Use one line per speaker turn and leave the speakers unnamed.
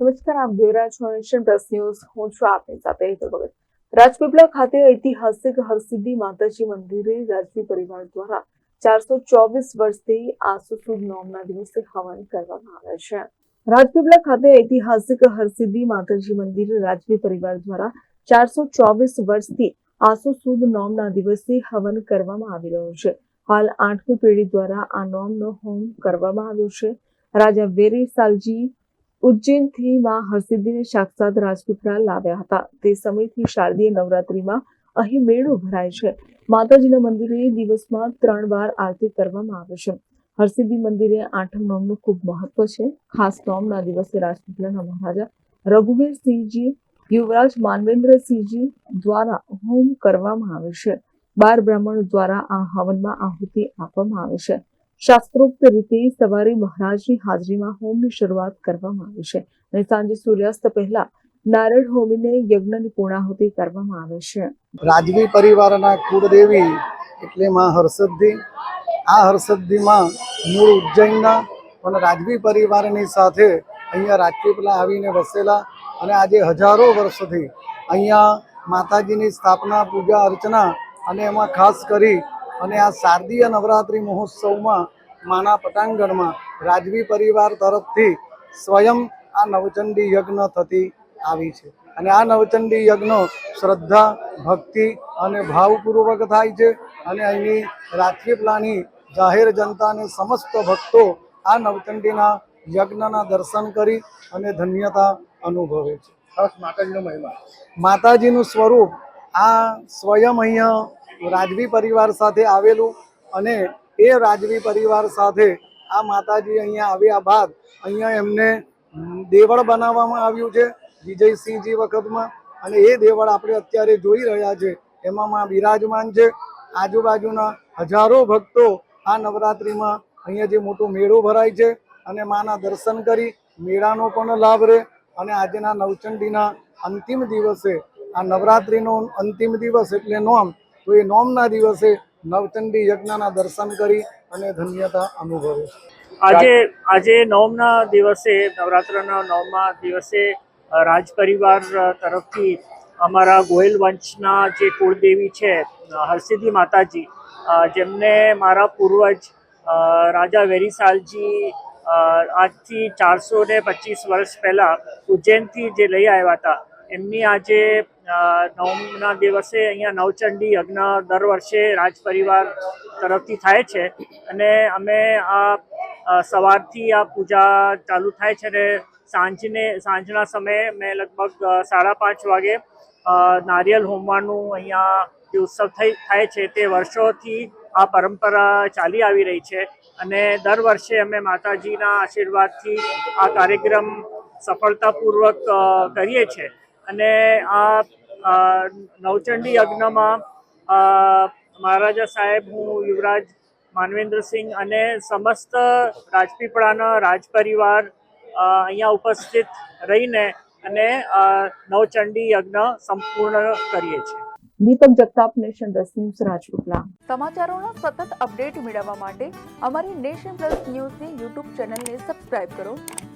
નમસ્કાર, આપ જોઈ રહ્યા છો નેશન પ્લસ ન્યૂઝ હું છું આપની સાથે હેતલ ભગત. રાજપીપળા ખાતે ઐતિહાસિક હરસિદ્ધિ માતાજી મંદિરે રાજવી પરિવાર દ્વારા ચારસો ચોવીસ વર્ષથી આસો સુદ નોમના દિવસે હવન કરવામાં આવે છે. રાજપીપળા ખાતે ઐતિહાસિક હરસિદ્ધિ માતાજી મંદિર રાજવી પરિવાર દ્વારા ચારસો ચોવીસ વર્ષથી આસો સુદ નોમના દિવસે હવન કરવામાં આવી રહ્યો છે. હાલ આઠમી પેઢી દ્વારા આ નોમનો હોમ કરવામાં આવ્યો છે. રાજા વેરી સાલજી ઉજ્જૈનથી માં હરસિદ્ધિને સાક્ષાત રાજપીપળા લાવ્યા હતા. તે સમયથી શારદીય નવરાત્રીમાં અહીં મેળો ભરાય છે. માતાજીના મંદિરે દિવસમાં ત્રણ વાર આરતી કરવામાં આવે છે. હરસિદ્ધિ મંદિરે આઠમ નોમનું ખૂબ મહત્વ છે. ખાસ નોમના દિવસે રાજપીપળાના મહારાજા રઘુવીરસિંહજી, યુવરાજ માનવેન્દ્રસિંહજી દ્વારા હોમ કરવામાં આવે છે. બાર બ્રાહ્મણ દ્વારા આ હવનમાં આહુતિ આપવામાં આવે છે. શાસ્ત્રોક્ત રીતે સવારે મહારાજની હાજરીમાં હોમની શરૂઆત કરવામાં આવે છે અને સાંજે સૂર્યાસ્ત પહેલા નારળ હોમીને યજ્ઞની પૂર્ણાહુતિ કરવામાં આવે છે.
રાજવી પરિવારના કુળદેવી એટલે માં હર્ષદ્ધિ આ હર્ષદ્ધિમાં મૂળ ઉજ્જૈનના પણ રાજવી પરિવારની સાથે અહીંયા રાજપીપલા આવીને વસેલા અને આજે હજારો વર્ષથી અહીંયા માતાજીની સ્થાપના, પૂજા અર્ચના અને એમાં ખાસ કરી અને આ શારદીય નવરાત્રિ મહોત્સવમાં માના પટાંગણમાં રાજવી પરિવાર તરફથી સ્વયં આ નવચંડી યજ્ઞ થતી આવી છે. અને આ નવચંડી યજ્ઞ શ્રદ્ધા ભક્તિ અને ભાવપૂર્વક થાય છે અને અહીંની રાજપીપળાની જાહેર જનતાને સમસ્ત ભક્તો આ નવચંડીના યજ્ઞના દર્શન કરી અને ધન્યતા અનુભવે છે.
માતાજીનો મહિમા.
માતાજીનું સ્વરૂપ આ સ્વયં અહીંયા રાજવી પરિવાર સાથે આવેલું અને એ રાજવી પરિવાર સાથે આ માતાજી અહીંયા આવ્યા બાદ અહીંયા એમને દેવળ બનાવવામાં આવ્યું છે, વિજયસિંહજી વખતમાં. અને એ દેવળ આપણે અત્યારે જોઈ રહ્યા છે, એમાં માં બિરાજમાન છે. આજુબાજુના હજારો ભક્તો આ નવરાત્રિમાં અહીંયા જે મોટો મેળો ભરાય છે અને માના દર્શન કરી મેળાનો પણ લાભ રહે અને આજના નવચંડીના અંતિમ દિવસે આ નવરાત્રિનો અંતિમ દિવસ એટલે નોમ તો એ નોમના દિવસે નવચંડી યજ્ઞના દર્શન કરી અને ધન્યતા અનુભવે
આજે આજે નવમના દિવસે, નવરાત્રના નવમા દિવસે રાજ પરિવાર તરફથી અમારા ગોયલ વંશના જે કુળદેવી છે હરસિદ્ધિ માતાજી જેમને મારા પૂર્વજ રાજા વેરીસાલજી આજથી ચારસો ને પચીસ વર્ષ પહેલાં ઉજ્જૈનથી જે લઈ આવ્યા હતા, એમની આજે નવમના દિવસે અહીંયા નવચંડી યજ્ઞ દર વર્ષે રાજ પરિવાર તરફથી થાય છે. અને અમે આ સવારથી આ પૂજા ચાલુ થાય છે અને સાંજને, સાંજના સમયે મેં લગભગ સાડા પાંચ વાગે નારિયેલ હોમવાનું અહીંયા જે ઉત્સવ થઈ, થાય છે તે વર્ષોથી આ પરંપરા ચાલી આવી રહી છે. અને દર વર્ષે અમે માતાજીના આશીર્વાદથી આ કાર્યક્રમ સફળતાપૂર્વક કરીએ છીએ. અને આ નવચંડી યજ્ઞમાં મહારાજા સાહેબ હું યુવરાજ માનવેન્દ્રસિંહ અને સમસ્ત રાજપીપળાના રાજપરિવાર અહીંયા ઉપસ્થિત રહીને અને નવચંડી યજ્ઞ સંપૂર્ણ કરીએ છીએ.
Deepak Jagtap nation plus news Rajpipla
સમાચારોનો સતત અપડેટ મેળવવા માટે અમારી નેશન પ્લસ ન્યૂઝની યુટ્યુબ ચેનલને સબસ્ક્રાઇબ કરો.